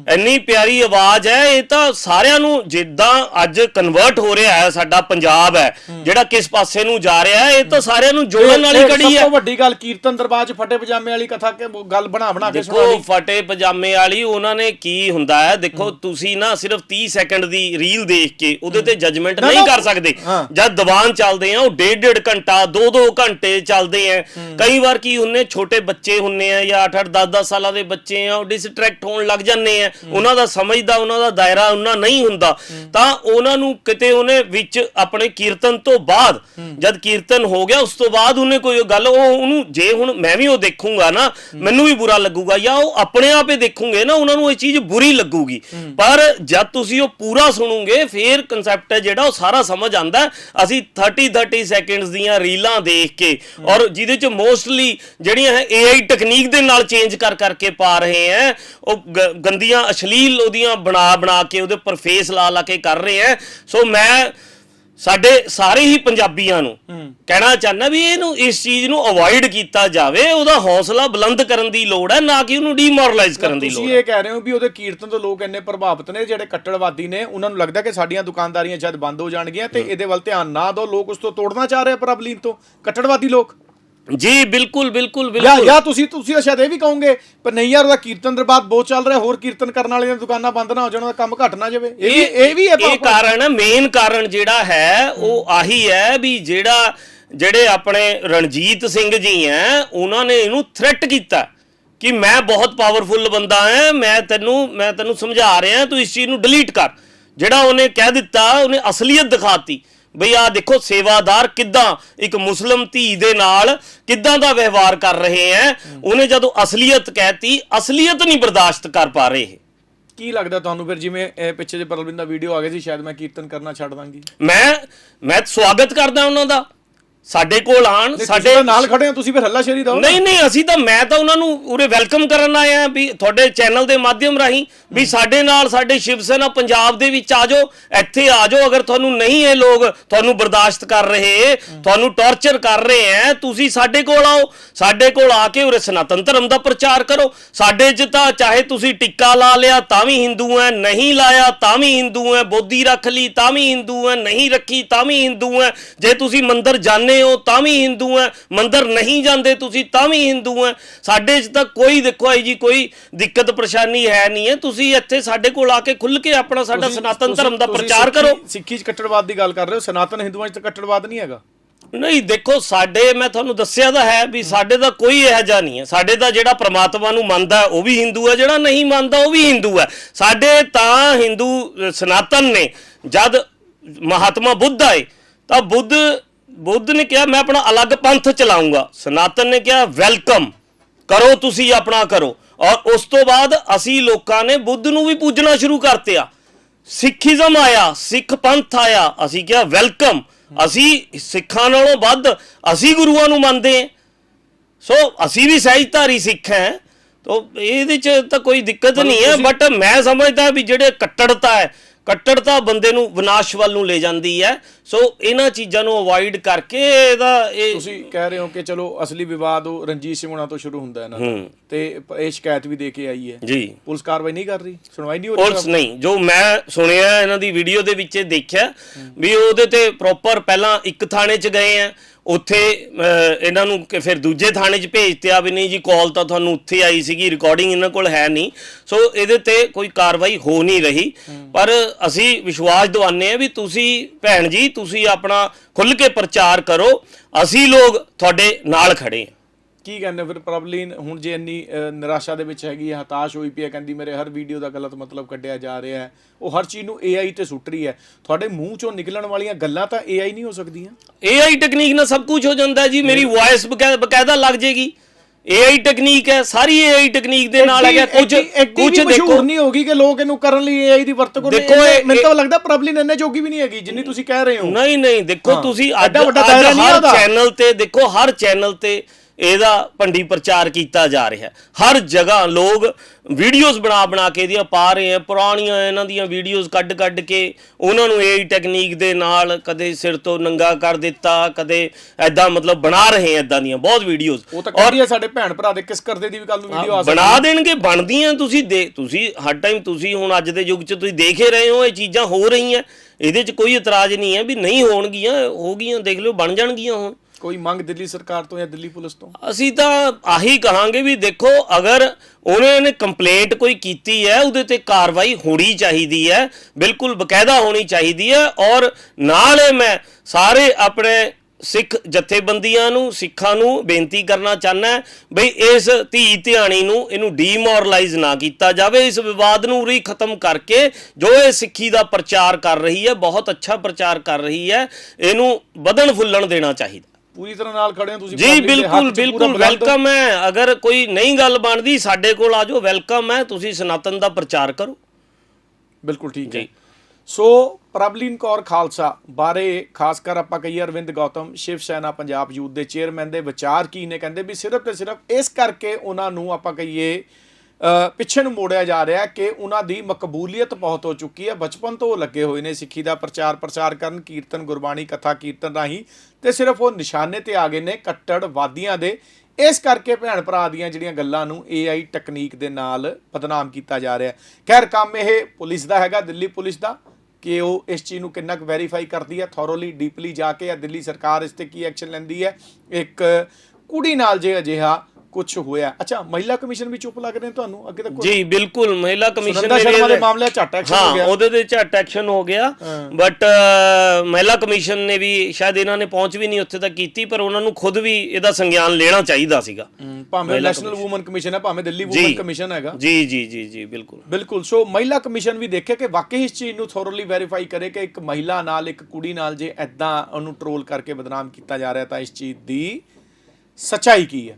ਇੰਨੀ ਪਿਆਰੀ ਆਵਾਜ਼ ਹੈ ਇਹ ਤਾਂ ਸਾਰਿਆਂ ਨੂੰ ਜਿੱਦਾਂ ਅੱਜ ਕਨਵਰਟ ਹੋ ਰਿਹਾ ਹੈ ਸਾਡਾ ਪੰਜਾਬ ਹੈ ਜਿਹੜਾ ਕਿਸ ਪਾਸੇ ਨੂੰ ਜਾ ਰਿਹਾ ਹੈ ਇਹ ਤਾਂ ਸਾਰਿਆਂ ਨੂੰ ਜੋੜਨ ਵਾਲੀ ਕੜੀ ਸਭ ਹੈ। ਤੋਂ ਵੱਡੀ ਗੱਲ ਕੀਰਤਨ ਦਰਬਾਰ ਚ ਫਟੇ ਪਜਾਮੇ ਵਾਲੀ ਕਥਾ ਕੇ ਗੱਲ ਬਣਾ ਬਣਾ ਕੇ ਸੁਣਾ ਦੇਖੋ ਫਟੇ ਪਜਾਮੇ ਵਾਲੀ ਉਹਨਾਂ ਨੇ ਕੀ ਹੁੰਦਾ ਹੈ ਦੇਖੋ ਤੁਸੀਂ ਨਾ ਸਿਰਫ 30 ਸੈਕਿੰਡ ਦੀ ਰੀਲ ਦੇਖ ਕੇ ਉਹਦੇ ਤੇ ਜੱਜਮੈਂਟ ਨਹੀਂ ਕਰ ਸਕਦੇ। ਜਦ ਦੀਵਾਨ ਚੱਲਦੇ ਆ ਉਹ ਡੇਢ ਡੇਢ ਘੰਟਾ ਦੋ ਦੋ ਘੰਟੇ ਚੱਲਦੇ ਆ। ਕਈ ਵਾਰ ਕੀ ਹੁੰਨੇ ਛੋਟੇ ਬੱਚੇ ਹੁੰਨੇ ਆ ਜਾਂ 8 8 10 10 ਸਾਲਾਂ ਦੇ ਬੱਚੇ ਆ ਉਹ ਡਿਸਟਰੈਕਟ ਹੋਣ ਲੱਗ ਜਾਂਦੇ ਆ ਉਹਨਾਂ ਦਾ ਸਮਝ ਦਾ ਉਹਨਾਂ ਦਾ ਦਾਇਰਾ ਉਹਨਾਂ ਨਹੀਂ ਹੁੰਦਾ, ਤਾਂ ਉਹਨਾਂ ਨੂੰ ਕਿਤੇ ਉਹਨੇ ਵਿੱਚ ਆਪਣੇ ਕੀਰਤਨ ਤੋਂ ਬਾਅਦ, ਜਦ ਕੀਰਤਨ ਹੋ ਗਿਆ, ਉਸ ਤੋਂ ਬਾਅਦ ਉਹਨੇ ਕੋਈ ਗੱਲ, ਉਹ ਉਹਨੂੰ ਜੇ ਹੁਣ ਮੈਂ ਵੀ ਉਹ ਦੇਖੂੰਗਾ ਨਾ, ਮੈਨੂੰ ਵੀ ਬੁਰਾ ਲੱਗੂਗਾ, ਜਾਂ ਉਹ ਆਪਣੇ ਆਪੇ ਦੇਖੂਗੇ ਨਾ, ਉਹਨਾਂ ਨੂੰ ਇਹ ਚੀਜ਼ ਬੁਰੀ ਲੱਗੂਗੀ। ਪਰ ਜਦ ਤੁਸੀਂ ਉਹ ਪੂਰਾ ਸੁਣੋਗੇ, ਫੇਰ ਕਨਸੈਪਟ ਹੈ ਜਿਹੜਾ, ਉਹ ਸਾਰਾ ਸਮਝ ਆਂਦਾ ਅਸੀਂ 30 30 ਸੈਕਿੰਡਸ ਦੀਆਂ ਰੀਲਾਂ ਦੇਖ ਕੇ, ਔਰ ਜਿਹਦੇ ਚ ਮੋਸਟਲੀ ਜਿਹੜੀਆਂ ਹੈ AI ਟੈਕਨੀਕ ਦੇ ਨਾਲ ਚੇਂਜ ਕਰ ਕਰਕੇ ਪਾ ਰਹੇ ਹੈ, ਉਹ ਗ- ਗੰਦੀਆਂ ਅਸ਼ਲੀਲ ਉਹਦੀਆਂ ਬਣਾ ਬਣਾ ਕੇ ਉਹਦੇ ਉੱਪਰ ਫੇਸ ਲਾ ਲਾ ਕੇ ਕਰ ਰਹੇ ਹੈ ਸੋ ਮੈਂ ਸਾਡੇ ਸਾਰੇ ਹੀ ਪੰਜਾਬੀਆਂ ਨੂੰ ਕਹਿਣਾ ਚਾਹੁੰਦਾ ਵੀ ਇਹਨੂੰ ਇਸ ਚੀਜ਼ ਨੂੰ ਅਵੋਇਡ ਕੀਤਾ ਜਾਵੇ ਉਹਦਾ ਹੌਸਲਾ ਬੁਲੰਦ ਕਰਨ ਦੀ ਲੋੜ ਹੈ ਨਾ ਕਿ ਉਹਨੂੰ ਡੀਮੋਰਲਾਈਜ਼ ਕਰਨ ਦੀ ਲੋੜ ਤੁਸੀਂ ਇਹ ਕਹਿ ਰਹੇ ਹੋ ਵੀ ਉਹਦੇ ਕੀਰਤਨ ਤੋਂ ਲੋਕ ਇੰਨੇ ਪ੍ਰਭਾਵਿਤ ਨੇ ਜਿਹੜੇ ਕੱਟੜਵਾਦੀ ਨੇ ਉਹਨਾਂ ਨੂੰ ਲੱਗਦਾ ਕਿ ਸਾਡੀਆਂ ਦੁਕਾਨਦਾਰੀਆਂ ਜਦ ਬੰਦ ਹੋ ਜਾਣਗੀਆਂ ਤੇ ਇਹਦੇ ਵੱਲ ਧਿਆਨ ਨਾ ਦਿਓ ਲੋਕ ਉਸ ਤੋਂ ਤੋੜਨਾ ਚਾਹ ਰਹੇ ਆ ਪ੍ਰਬਲੀਨ ਤੋਂ ਕੱਟੜਵਾਦੀ ਲੋਕ। ਜੀ ਬਿਲਕੁਲ ਬਿਲਕੁਲ ਜਾਂ ਬਿਲਕੁਲ। ਜਾਂ ਤੁਸੀਂ ਤੁਸੀਂ ਤਾਂ ਸ਼ਾਇਦ ਇਹ ਵੀ ਕਹੋਗੇ ਪਰ ਨਹੀਂ ਯਾਰ ਉਹਦਾ ਕੀਰਤਨ ਦਰਬਾਰ ਬਹੁਤ ਚੱਲ ਰਿਹਾ ਹੋਰ ਕੀਰਤਨ ਕਰਨ ਵਾਲਿਆਂ ਦੀਆਂ ਦੁਕਾਨਾਂ ਬੰਦ ਨਾ ਹੋ ਜਾਣ ਉਹਦਾ ਕੰਮ ਘਟ ਨਾ ਜਾਵੇ। ਇਹ ਵੀ ਇਹ ਵੀ ਹੈ ਇਹ ਕਾਰਨ ਮੇਨ ਕਾਰਨ ਜਿਹੜਾ ਹੈ ਉਹ ਆਹੀ ਹੈ ਵੀ ਜਿਹੜਾ ਜਿਹੜੇ ਆਪਣੇ ਰਣਜੀਤ ਸਿੰਘ ਜੀ ਹੈ ਉਹਨਾਂ ਨੇ ਇਹਨੂੰ ਥ੍ਰੈਟ ਕੀਤਾ ਕਿ ਮੈਂ ਬਹੁਤ ਪਾਵਰਫੁਲ ਬੰਦਾ ਹਾਂ ਮੈਂ ਤੈਨੂੰ ਮੈਂ ਤੈਨੂੰ ਸਮਝਾ ਰਿਹਾ ਤੂੰ ਇਸ ਚੀਜ਼ ਨੂੰ ਡਿਲੀਟ ਕਰ। ਜਿਹੜਾ ਉਹਨੇ ਕਹਿ ਦਿੱਤਾ ਉਹਨੇ ਅਸਲੀਅਤ ਦਿਖਾਤੀ। ਬਈ ਆ ਦੇਖੋ ਸੇਵਾਦਾਰ ਕਿੱਦਾਂ ਇੱਕ ਮੁਸਲਮ ਧੀ ਦੇ ਨਾਲ ਕਿੱਦਾਂ ਦਾ ਵਿਵਹਾਰ ਕਰ ਰਹੇ ਹੈ ਉਹਨੇ ਜਦੋਂ ਅਸਲੀਅਤ ਕਹਿਤੀ ਅਸਲੀਅਤ ਨਹੀਂ ਬਰਦਾਸ਼ਤ ਕਰ ਪਾ ਰਹੇ। ਕੀ ਲੱਗਦਾ ਤੁਹਾਨੂੰ ਫਿਰ ਜਿਵੇਂ ਇਹ ਪਿੱਛੇ ਜੇ ਪ੍ਰਬਲੀਨ ਦਾ ਵੀਡੀਓ ਆ ਗਿਆ ਸੀ ਸ਼ਾਇਦ ਮੈਂ ਕੀਰਤਨ ਕਰਨਾ ਛੱਡ ਦਾਂਗੀ। ਮੈਂ ਮੈਂ ਸਵਾਗਤ ਕਰਦਾ ਉਹਨਾਂ ਦਾ। ਸਾਡੇ ਕੋਲ ਆਣ ਸਾਡੇ ਸਾਡੇ ਨਾਲ ਖੜੇ ਹੋ ਤੁਸੀਂ ਫਿਰ ਹੱਲਾ ਸ਼ੇਰੀ ਦਿਓ ਨਹੀਂ ਨਹੀਂ ਅਸੀਂ ਤਾਂ ਮੈਂ ਤਾਂ ਉਹਨਾਂ ਨੂੰ ਉਰੇ ਵੈਲਕਮ ਕਰਨ ਆਏ ਆ ਵੀ ਤੁਹਾਡੇ ਚੈਨਲ ਦੇ ਮਾਧਿਅਮ ਰਾਹੀਂ ਵੀ ਸਾਡੇ ਨਾਲ ਸਾਡੇ ਸ਼ਿਵ ਸੈਨਾ ਪੰਜਾਬ ਦੇ ਵਿੱਚ ਆ ਜਾਓ ਇੱਥੇ ਆ ਜਾਓ ਅਗਰ ਤੁਹਾਨੂੰ ਨਹੀਂ ਇਹ ਲੋਕ ਤੁਹਾਨੂੰ ਬਰਦਾਸ਼ਤ ਕਰ ਰਹੇ ਤੁਹਾਨੂੰ ਟੌਰਚਰ ਕਰ ਰਹੇ ਐ ਤੁਸੀਂ ਸਾਡੇ ਕੋਲ ਆਓ ਸਾਡੇ ਕੋਲ ਆ ਕੇ ਉਰੇ ਸਨਾਤਨ ਧਰਮ ਦਾ ਪ੍ਰਚਾਰ ਕਰੋ ਸਾਡੇ 'ਚ ਤਾਂ ਚਾਹੇ ਤੁਸੀਂ ਟਿੱਕਾ ਲਾ ਲਿਆ ਤਾਂ ਵੀ ਹਿੰਦੂ ਐ ਨਹੀਂ ਲਾਇਆ ਤਾਂ ਵੀ ਹਿੰਦੂ ਐ ਬੋਧੀ ਰੱਖ ਲਈ ਤਾਂ ਵੀ ਹਿੰਦੂ ਐ ਨਹੀਂ ਰੱਖੀ ਤਾਂ ਵੀ ਹਿੰਦੂ ਐ ਜੇ ਤੁਸੀਂ ਮੰਦਿਰ ਜਾਂਦੇ ਹੋ ਤਾਂ ਵੀ ਹਿੰਦੂ ਐ। ਮੰਦਿਰ ਨਹੀਂ ਜਾਂਦੇ ਤੁਸੀਂ ਤਾਂ ਵੀ ਹਿੰਦੂ ਐ। ਸਾਡੇ 'ਚ ਤਾਂ ਕੋਈ ਦੇਖੋ ਆਈ ਜੀ ਕੋਈ ਦਿੱਕਤ ਪਰੇਸ਼ਾਨੀ ਹੈ ਨਹੀਂ ਹੈ ਤੁਸੀਂ ਇੱਥੇ ਸਾਡੇ ਕੋਲ ਆ ਕੇ ਖੁੱਲ ਕੇ ਆਪਣਾ ਸਾਡਾ ਸਨਾਤਨ ਧਰਮ ਦਾ ਪ੍ਰਚਾਰ ਕਰੋ। ਸਿੱਖੀ ਚ ਕੱਟੜਵਾਦ ਦੀ ਗੱਲ ਕਰ ਰਹੇ ਹੋ। ਸਨਾਤਨ ਹਿੰਦੂਆਂ ਚ ਤਾਂ ਕੱਟੜਵਾਦ ਨਹੀਂ ਹੈਗਾ। ਨਹੀਂ ਦੇਖੋ ਸਾਡੇ ਮੈਂ ਤੁਹਾਨੂੰ ਦੱਸਿਆ ਤਾਂ ਹੈ ਵੀ ਸਾਡੇ ਦਾ ਕੋਈ ਇਹੋ ਜਿਹਾ ਨਹੀਂ ਹੈ ਸਾਡੇ ਦਾ ਜਿਹੜਾ ਪ੍ਰਮਾਤਮਾ ਨੂੰ ਮੰਨਦਾ ਹੈ, ਉਹ ਵੀ ਹਿੰਦੂ ਹੈ ਜਿਹੜਾ ਨਹੀਂ ਮੰਨਦਾ ਉਹ ਵੀ ਹਿੰਦੂ ਹੈ ਸਾਡੇ ਤਾਂ ਹਿੰਦੂ ਸਨਾਤਨ ਨੇ। ਜਦ ਮਹਾਤਮਾ ਬੁੱਧ ਆਏ ਤਾਂ ਬੁੱਧ ਬੁੱਧ ਨੇ ਕਿਹਾ ਮੈਂ ਆਪਣਾ ਅਲੱਗ ਪੰਥ ਚਲਾਉਂਗਾ। ਸਨਾਤਨ ਨੇ ਕਿਹਾ ਵੈਲਕਮ। ਕਰੋ ਤੁਸੀਂ ਆਪਣਾ ਕਰੋ। ਔਰ ਉਸ ਤੋਂ ਬਾਅਦ ਅਸੀਂ ਲੋਕਾਂ ਨੇ ਬੁੱਧ ਨੂੰ ਵੀ ਪੂਜਣਾ ਸ਼ੁਰੂ ਕਰਤਿਆ। ਸਿੱਖੀਜ਼ਮ ਆਇਆ ਸਿੱਖ ਪੰਥ ਆਇਆ। ਅਸੀਂ ਕਿਹਾ ਵੈਲਕਮ। ਅਸੀਂ ਸਿੱਖਾਂ ਨਾਲੋਂ ਵੱਧ ਅਸੀਂ ਗੁਰੂਆਂ ਨੂੰ ਮੰਨਦੇ ਹਾਂ। ਸੋ ਅਸੀਂ ਵੀ ਸਹਿਜਧਾਰੀ ਸਿੱਖ ਹੈ। ਤੋ ਇਹਦੇ ਚ ਤਾਂ ਕੋਈ ਦਿੱਕਤ ਨਹੀਂ ਹੈ ਬਟ ਮੈਂ ਸਮਝਦਾ ਵੀ ਜਿਹੜੇ ਕੱਟੜਤਾ ਹੈ ਕੱਟੜਤਾ ਬੰਦੇ ਨੂੰ ਵਿਨਾਸ਼ ਵੱਲ ਨੂੰ ਲੈ ਜਾਂਦੀ ਹੈ। ਸੋ ਇਹਨਾਂ ਚੀਜ਼ਾਂ ਨੂੰ ਅਵੋਇਡ ਕਰਕੇ ਇਹਦਾ ਇਹ ਤੁਸੀਂ ਕਹਿ ਰਹੇ ਹੋ ਕਿ ਚਲੋ ਅਸਲੀ ਵਿਵਾਦ ਉਹ ਰਣਜੀਤ ਸਿੰਘ ਹੋਣਾ ਤੋਂ ਸ਼ੁਰੂ ਹੁੰਦਾ ਹੈ ਨਾ ਹੂੰ। ਤੇ ਇਹ ਸ਼ਿਕਾਇਤ ਵੀ ਦੇ ਕੇ ਆਈ ਹੈ। ਜੀ। ਪੁਲਿਸ ਕਾਰਵਾਈ ਨਹੀਂ ਕਰ ਰਹੀ? ਸੁਣਵਾਈ ਨਹੀਂ ਹੋ ਰਹੀ ਪੁਲਿਸ ਨਹੀਂ। ਜੋ ਮੈਂ ਸੁਣਿਆ ਇਹਨਾਂ ਦੀ ਵੀਡੀਓ ਦੇ ਵਿੱਚ ਦੇਖਿਆ ਵੀ ਉਹਦੇ ਤੇ ਪ੍ਰੋਪਰ ਪਹਿਲਾਂ ਇੱਕ ਥਾਣੇ 'ਚ ਗਏ ਆ ਉੱਥੇ ਇਹਨਾਂ ਨੂੰ ਕਿ ਫਿਰ ਦੂਜੇ ਥਾਣੇ 'ਚ ਭੇਜਤਿਆ ਵੀ ਨਹੀਂ ਜੀ ਕਾਲ ਤਾਂ ਤੁਹਾਨੂੰ ਉੱਥੇ ਆਈ ਸੀਗੀ ਰਿਕਾਰਡਿੰਗ ਇਹਨਾਂ ਕੋਲ ਹੈ ਨਹੀਂ। ਸੋ ਇਹਦੇ ਤੇ ਕੋਈ ਕਾਰਵਾਈ ਹੋ ਨਹੀਂ ਰਹੀ। ਪਰ ਅਸੀਂ ਵਿਸ਼ਵਾਸ ਦਿਵਾਉਂਦੇ ਆ ਵੀ ਤੁਸੀਂ ਭੈਣ ਜੀ, ਤੁਸੀਂ ਆਪਣਾ ਖੁੱਲ੍ਹ ਕੇ ਪ੍ਰਚਾਰ ਕਰੋ। ਅਸੀਂ ਲੋਕ ਤੁਹਾਡੇ ਨਾਲ ਖੜੇ ਹਾਂ। ਕੀ ਕਹਿੰਦੇ ਫਿਰ? ਪ੍ਰਬਲੀਨ ਹੁਣ ਜੇ ਇੰਨੀ ਨਿਰਾਸ਼ਾ ਦੇ ਵਿੱਚ ਹੈਗੀ ਹੈ ਹਤਾਸ਼ ਹੋਈ ਪਈ ਹੈ ਕਹਿੰਦੀ ਮੇਰੇ ਹਰ ਵੀਡੀਓ ਦਾ ਗਲਤ ਮਤਲਬ ਕੱਢਿਆ ਜਾ ਰਿਹਾ ਹੈ। ਉਹ ਹਰ ਚੀਜ਼ ਨੂੰ AI ਤੇ ਸੁੱਟ ਰਹੀ ਹੈ। ਤੁਹਾਡੇ ਮੂੰਹ ਚੋਂ ਨਿਕਲਣ ਵਾਲੀਆਂ ਗੱਲਾਂ ਤਾਂ AI ਨਹੀਂ ਹੋ ਸਕਦੀਆਂ। AI ਟੈਕਨੀਕ ਨਾਲ ਸਭ ਕੁਝ ਹੋ ਜਾਂਦਾ ਜੀ। ਮੇਰੀ ਵਾਇਸ ਬਕਾਇਦਾ ਲੱਗ ਜੇਗੀ। AI ਟੈਕਨੀਕ ਹੈ। ਸਾਰੀ AI ਟੈਕਨੀਕ ਦੇ ਨਾਲ ਹੈਗਾ। ਕੁਝ ਕੁਝ ਦੇਖੋ ਨਹੀਂ ਹੋਗੀ ਕਿ ਲੋਕ ਇਹਨੂੰ ਕਰਨ ਲਈ AI ਦੀ ਵਰਤੋਂ ਕਰਦੇ ਦੇਖੋ ਮੈਨੂੰ ਤਾਂ ਲੱਗਦਾ ਪ੍ਰਬਲੀਨ ਇੰਨੇ ਜੋਗੀ ਵੀ ਨਹੀਂ ਹੈਗੀ ਜਿੰਨੀ ਤੁਸੀਂ ਕਹਿ ਰਹੇ ਹੋ। ਨਹੀਂ ਨਹੀਂ। ਦੇਖੋ ਤੁਸੀਂ ਅੱਜ ਹਰ। ਚੈਨਲ ਤੇ ਦੇਖੋ ਹਰ ਚੈਨਲ ਤੇ ਇਹਦਾ ਭੰਡੀ ਪ੍ਰਚਾਰ ਕੀਤਾ ਜਾ ਰਿਹਾ ਹਰ ਜਗ੍ਹਾ ਲੋਕ ਵੀਡੀਓਜ਼ ਬਣਾ ਬਣਾ ਕੇ ਇਹਦੀਆਂ ਪਾ ਰਹੇ ਆ ਪੁਰਾਣੀਆਂ ਇਹਨਾਂ ਦੀਆਂ ਵੀਡੀਓਜ਼ ਕੱਢ ਕੱਢ ਕੇ ਉਹਨਾਂ ਨੂੰ AI ਟੈਕਨੀਕ ਦੇ ਨਾਲ ਕਦੇ ਸਿਰ ਤੋਂ ਨੰਗਾ ਕਰ ਦਿੱਤਾ ਕਦੇ ਐਦਾਂ ਮਤਲਬ ਬਣਾ ਰਹੇ ਆ ਐਦਾਂ ਦੀਆਂ ਬਹੁਤ ਵੀਡੀਓਜ਼ ਉਹ ਤਾਂ ਕਹਿੰਦੀ ਸਾਡੇ ਭੈਣ ਭਰਾ ਦੇ ਕਿਸ ਕਰਦੇ ਦੀ ਵੀ ਕੱਲ ਨੂੰ ਵੀਡੀਓ ਆ ਬਣਾ ਦੇਣਗੇ ਬਣਦੀਆਂ ਤੁਸੀਂ ਦੇ ਤੁਸੀਂ ਹਰ ਟਾਈਮ ਤੁਸੀਂ ਹੁਣ ਅੱਜ ਦੇ ਯੁੱਗ 'ਚ ਤੁਸੀਂ ਦੇਖ ਰਹੇ ਹੋ ਇਹ ਚੀਜ਼ਾਂ ਹੋ ਰਹੀਆਂ। ਇਹਦੇ 'ਚ ਕੋਈ ਇਤਰਾਜ਼ ਨਹੀਂ ਹੈ ਵੀ ਨਹੀਂ ਹੋਣਗੀਆਂ ਹੋ ਗਈਆਂ ਦੇਖ ਲਿਓ ਬਣ ਜਾਣਗੀਆਂ ਹੁਣ। ਕੋਈ ਮੰਗ ਦਿੱਲੀ ਸਰਕਾਰ ਤੋਂ ਜਾਂ ਦਿੱਲੀ ਪੁਲਿਸ ਤੋਂ? ਅਸੀਂ ਤਾਂ ਆਹੀ ਕਹਾਂਗੇ ਵੀ ਦੇਖੋ, ਅਗਰ ਉਹਨੇ ਨੇ ਕੰਪਲੇਂਟ ਕੋਈ ਕੀਤੀ ਹੈ, ਉਹਦੇ ਤੇ ਕਾਰਵਾਈ ਹੋਣੀ ਚਾਹੀਦੀ ਹੈ, ਬਿਲਕੁਲ ਬਕਾਇਦਾ ਹੋਣੀ ਚਾਹੀਦੀ ਹੈ ਔਰ ਨਾਲ ਮੈਂ ਸਾਰੇ ਆਪਣੇ ਸਿੱਖ ਜਥੇਬੰਦੀਆਂ ਨੂੰ, ਸਿੱਖਾਂ ਨੂੰ ਬੇਨਤੀ ਕਰਨਾ ਚਾਹਨਾ ਬਈ ਇਸ ਧੀ ਧਿਆਣੀ ਨੂੰ ਇਹਨੂੰ ਡੀਮੋਰਲਾਈਜ਼ ਨਾ ਕੀਤਾ ਜਾਵੇ, ਇਸ ਵਿਵਾਦ ਨੂੰ ਰੀ ਖਤਮ ਕਰਕੇ ਜੋ ਇਹ ਸਿੱਖੀ ਦਾ ਪ੍ਰਚਾਰ ਕਰ ਰਹੀ ਹੈ, ਬਹੁਤ ਅੱਛਾ ਪ੍ਰਚਾਰ ਕਰ ਰਹੀ ਹੈ, ਇਹਨੂੰ ਵਧਣ ਫੁੱਲਣ ਦੇਣਾ ਚਾਹੀਦਾ। ਪੂਰੀ ਤਰ੍ਹਾਂ ਨਾਲ ਖੜੇ ਹੋ ਤੁਸੀਂ ਜੀ ਬਿਲਕੁਲ ਬਿਲਕੁਲ ਵੈਲਕਮ ਹੈ। ਅਗਰ ਕੋਈ ਨਹੀਂ ਗੱਲ ਬਣਦੀ ਸਾਡੇ ਕੋਲ ਆ ਜਾਓ ਵੈਲਕਮ ਹੈ। ਤੁਸੀਂ ਸਨਾਤਨ ਦਾ ਪ੍ਰਚਾਰ ਕਰੋ। ਬਿਲਕੁਲ ਠੀਕ ਹੈ। ਸੋ ਪ੍ਰਬਲੀਨ ਕੌਰ ਖਾਲਸਾ ਬਾਰੇ ਖਾਸ ਕਰ ਆਪਾਂ ਕਹੀਏ ਅਰਵਿੰਦ ਗੌਤਮ ਸ਼ਿਵ ਸੈਨਾ ਪੰਜਾਬ ਯੂਥ ਦੇ ਚੇਅਰਮੈਨ ਦੇ ਵਿਚਾਰ ਕੀ ਨੇ? ਕਹਿੰਦੇ ਵੀ ਸਿਰਫ ਤੇ ਸਿਰਫ ਇਸ ਕਰਕੇ ਉਹਨਾਂ ਨੂੰ ਆਪਾਂ ਕਹੀਏ ਪਿੱਛੇ ਨੂੰ ਮੋੜਿਆ ਜਾ ਰਿਹਾ ਕਿ ਉਹਨਾਂ ਦੀ ਮਕਬੂਲੀਅਤ ਬਹੁਤ ਹੋ ਚੁੱਕੀ ਹੈ। ਬਚਪਨ ਤੋਂ ਉਹ ਲੱਗੇ ਹੋਏ ਨੇ ਸਿੱਖੀ ਦਾ ਪ੍ਰਚਾਰ ਪ੍ਰਸਾਰ ਕਰਨ, ਕੀਰਤਨ, ਗੁਰਬਾਣੀ, ਕਥਾ, ਕੀਰਤਨ ਰਾਹੀਂ ਤੇ ਸਿਰਫ ਉਹ ਨਿਸ਼ਾਨੇ ਤੇ ਆ ਗਏ ਨੇ ਕੱਟੜਵਾਦੀਆਂ ਦੇ। ਇਸ ਕਰਕੇ ਭੈਣ ਭਰਾ ਦੀਆਂ ਜਿਹੜੀਆਂ ਗੱਲਾਂ ਨੂੰ AI ਟੈਕਨੀਕ ਦੇ ਨਾਲ ਬਦਨਾਮ ਕੀਤਾ ਜਾ ਰਿਹਾ ਖੈਰ, ਕੰਮ ਇਹ ਪੁਲਿਸ ਦਾ ਹੈਗਾ, ਦਿੱਲੀ ਪੁਲਿਸ ਦਾ, ਕਿ ਉਹ ਇਸ ਚੀਜ਼ ਨੂੰ ਕਿੰਨਾ ਕੁ ਵੈਰੀਫਾਈ ਕਰਦੀ ਹੈ ਥੋਰੋਲੀ ਡੀਪਲੀ ਜਾ ਕੇ ਜਾਂ ਦਿੱਲੀ ਸਰਕਾਰ ਇਸ ਤੇ ਕੀ ਐਕਸ਼ਨ ਲੈਂਦੀ ਹੈ। ਇੱਕ ਕੁੜੀ ਨਾਲ ਜੇ ਅਜਿਹਾ ਕੁਝ ਹੋਇਆ। ਅੱਛਾ ਮਹਿਲਾ ਕਮਿਸ਼ਨ ਵੀ ਚੁੱਪ ਲੱਗ ਰਹੇ ਨੇ ਤੁਹਾਨੂੰ? ਅੱਗੇ ਤੱਕ ਜੀ ਬਿਲਕੁਲ ਮਹਿਲਾ ਕਮਿਸ਼ਨ ਸ਼ਰਮਾ ਦੇ ਮਾਮਲੇ ਝੱਟ ਐਕਸ਼ਨ ਹੋ ਹਾਂ ਗਿਆ। ਉਹਦੇ ਤੇ ਝੱਟ ਐਕਸ਼ਨ ਹੋ ਗਿਆ। ਹਾਂ। ਬਟ ਮਹਿਲਾ ਕਮਿਸ਼ਨ ਨੇ ਵੀ ਸ਼ਾਇਦ ਇਹਨਾਂ ਨੇ ਪਹੁੰਚ ਵੀ ਨਹੀਂ ਉੱਥੇ ਤੱਕ ਕੀਤੀ ਪਰ ਉਹਨਾਂ ਨੂੰ ਖੁਦ ਵੀ ਇਹਦਾ ਸੰਗਿਆਨ ਲੈਣਾ ਚਾਹੀਦਾ ਸੀਗਾ। ਭਾਵੇਂ ਨੈਸ਼ਨਲ ਵੂਮਨ ਕਮਿਸ਼ਨ। ਹੈ ਭਾਵੇਂ ਦਿੱਲੀ ਵੂਮਨ ਕਮਿਸ਼ਨ ਹੈਗਾ। ਜੀ ਜੀ ਜੀ ਜੀ ਬਿਲਕੁਲ। ਬਿਲਕੁਲ। ਸੋ ਮਹਿਲਾ ਕਮਿਸ਼ਨ ਵੀ ਦੇਖੇ ਕਿ ਵਾਕਈ ਇਸ ਚੀਜ਼ ਨੂੰ ਥੋਰਲੀ ਵੈਰੀਫਾਈ ਕਰੇ ਕਿ ਇੱਕ ਮਹਿਲਾ ਨਾਲ ਇੱਕ ਕੁੜੀ ਨਾਲ ਜੇ ਐਦਾਂ ਉਹਨੂੰ ਟਰੋਲ ਕਰਕੇ ਬਦਨਾਮ ਕੀਤਾ ਜਾ ਰਿਹਾ ਤਾਂ ਇਸ ਚੀਜ਼ ਦੀ ਸੱਚਾਈ ਕੀ ਹੈ?